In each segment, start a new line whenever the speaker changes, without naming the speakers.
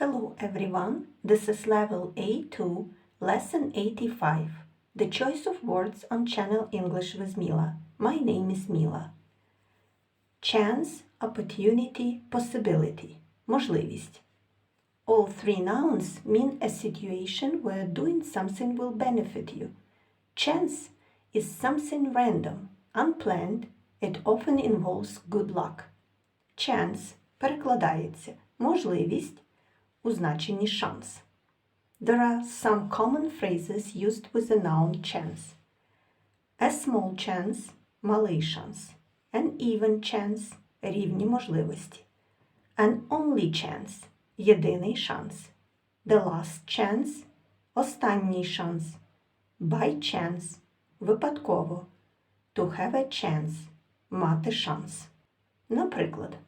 Hello everyone, this is level A2, lesson 85. The choice of words on channel English with Mila. My name is Mila. Chance, opportunity, possibility. Можливість. All three nouns mean a situation where doing something will benefit you. Chance is something random, unplanned. It often involves good luck. Chance перекладається можливість у значенні шанс. There are some common phrases used with the noun chance. A small chance – малий шанс. An even chance – рівні можливості. An only chance – єдиний шанс. The last chance – останній шанс. By chance – випадково. To have a chance – мати шанс. Наприклад,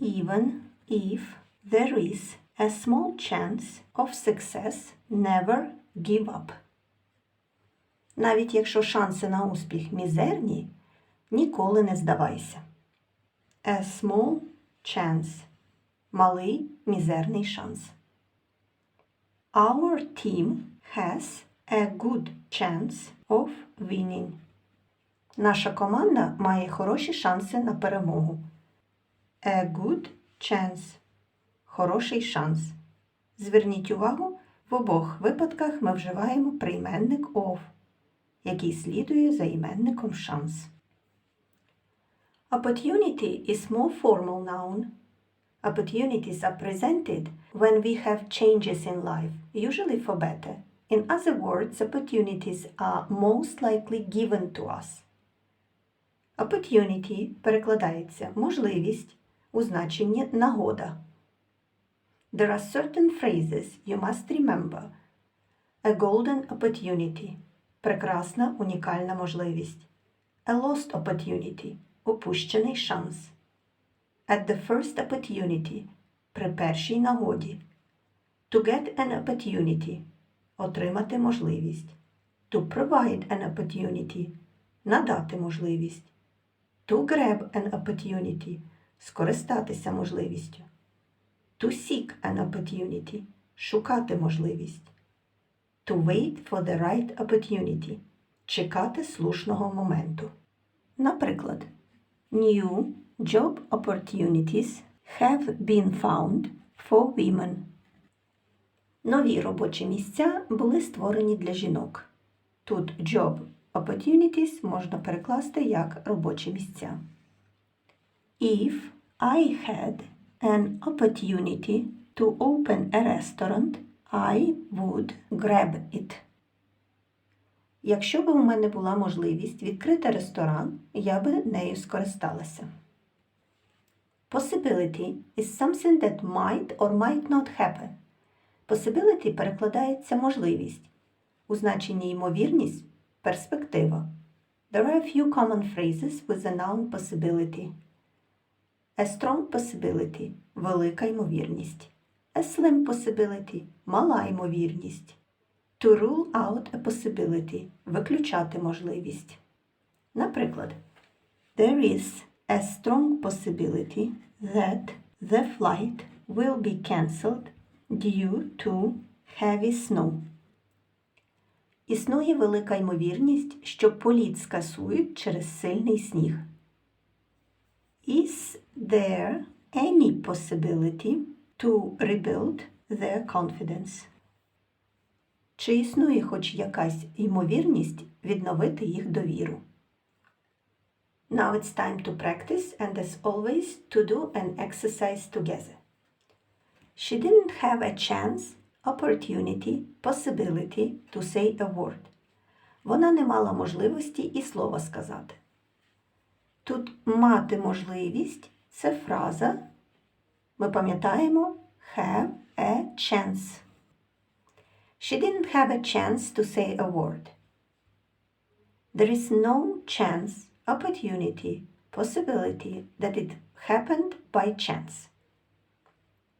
even if there is a small chance of success, never give up. Навіть якщо шанси на успіх мізерні, ніколи не здавайся. A small chance. Малий мізерний шанс. Our team has a good chance of winning. Наша команда має хороші шанси на перемогу. A good chance. Хороший шанс. Зверніть увагу, в обох випадках ми вживаємо прийменник of, який слідує за іменником шанс. Opportunity is more formal noun. Opportunities are presented when we have changes in life, usually for better. In other words, opportunities are most likely given to us. Opportunity перекладається можливість у значенні нагода. There are certain phrases you must remember. A golden opportunity – прекрасна унікальна можливість. A lost opportunity – упущений шанс. At the first opportunity – при першій нагоді. To get an opportunity – отримати можливість. To provide an opportunity – надати можливість. To grab an opportunity – скористатися можливістю. To seek an opportunity – шукати можливість. To wait for the right opportunity – чекати слушного моменту. Наприклад, New job opportunities have been found for women. Нові робочі місця були створені для жінок. Тут job opportunities можна перекласти як робочі місця. If I had an opportunity to open a restaurant, I would grab it. Якщо б у мене була можливість відкрити ресторан, я би нею скористалася. Possibility is something that might or might not happen. Possibility перекладається можливість. У значенні ймовірність перспектива. There are a few common phrases with the noun possibility. A strong possibility велика ймовірність. A slim possibility мала ймовірність. To rule out a possibility виключати можливість. Наприклад, There is a strong possibility that the flight will be cancelled due to heavy snow. Існує велика ймовірність, що політ скасують через сильний сніг. Is there any possibility to rebuild their confidence? Чи існує хоч якась ймовірність відновити їх довіру? Now it's time to practice and as always to do an exercise together. She didn't have a chance, opportunity, possibility to say a word. Вона не мала можливості і слова сказати. Тут мати можливість це фраза. Ми пам'ятаємо have a chance. She didn't have a chance to say a word. There is no chance, opportunity, possibility that it happened by chance.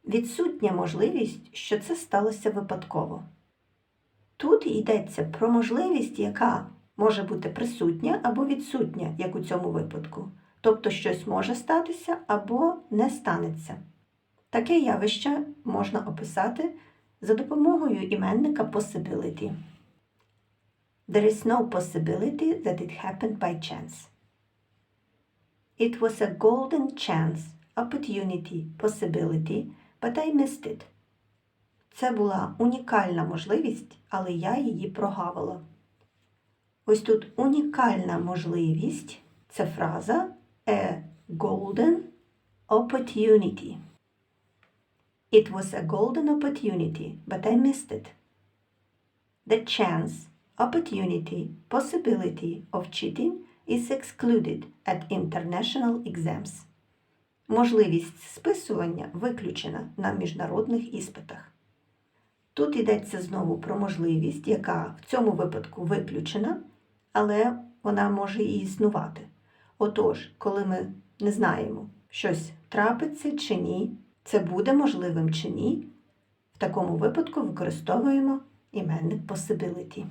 Відсутня можливість, що це сталося випадково. Тут йдеться про можливість, яка може бути присутня або відсутня, як у цьому випадку. Тобто щось може статися або не станеться. Таке явище можна описати за допомогою іменника possibility. There is no possibility that it happened by chance. It was a golden chance, opportunity, possibility, but I missed it. Це була унікальна можливість, але я її прогавила. Ось тут унікальна можливість це фраза a golden opportunity. It was a golden opportunity, but I missed it. The chance, opportunity, possibility of cheating is excluded at international exams. Можливість списування виключена на міжнародних іспитах. Тут йдеться знову про можливість, яка в цьому випадку виключена, але вона може і існувати. Отож, коли ми не знаємо, щось трапиться чи ні, це буде можливим чи ні, в такому випадку використовуємо іменник possibility.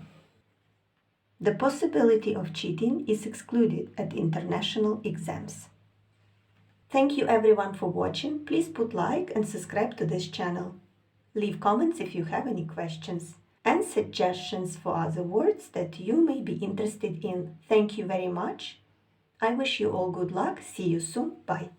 The possibility of cheating is excluded at international exams. Thank you everyone for watching. Please put like and subscribe to this channel. Leave comments if you have any questions and suggestions for other words that you may be interested in. Thank you very much. I wish you all good luck. See you soon. Bye.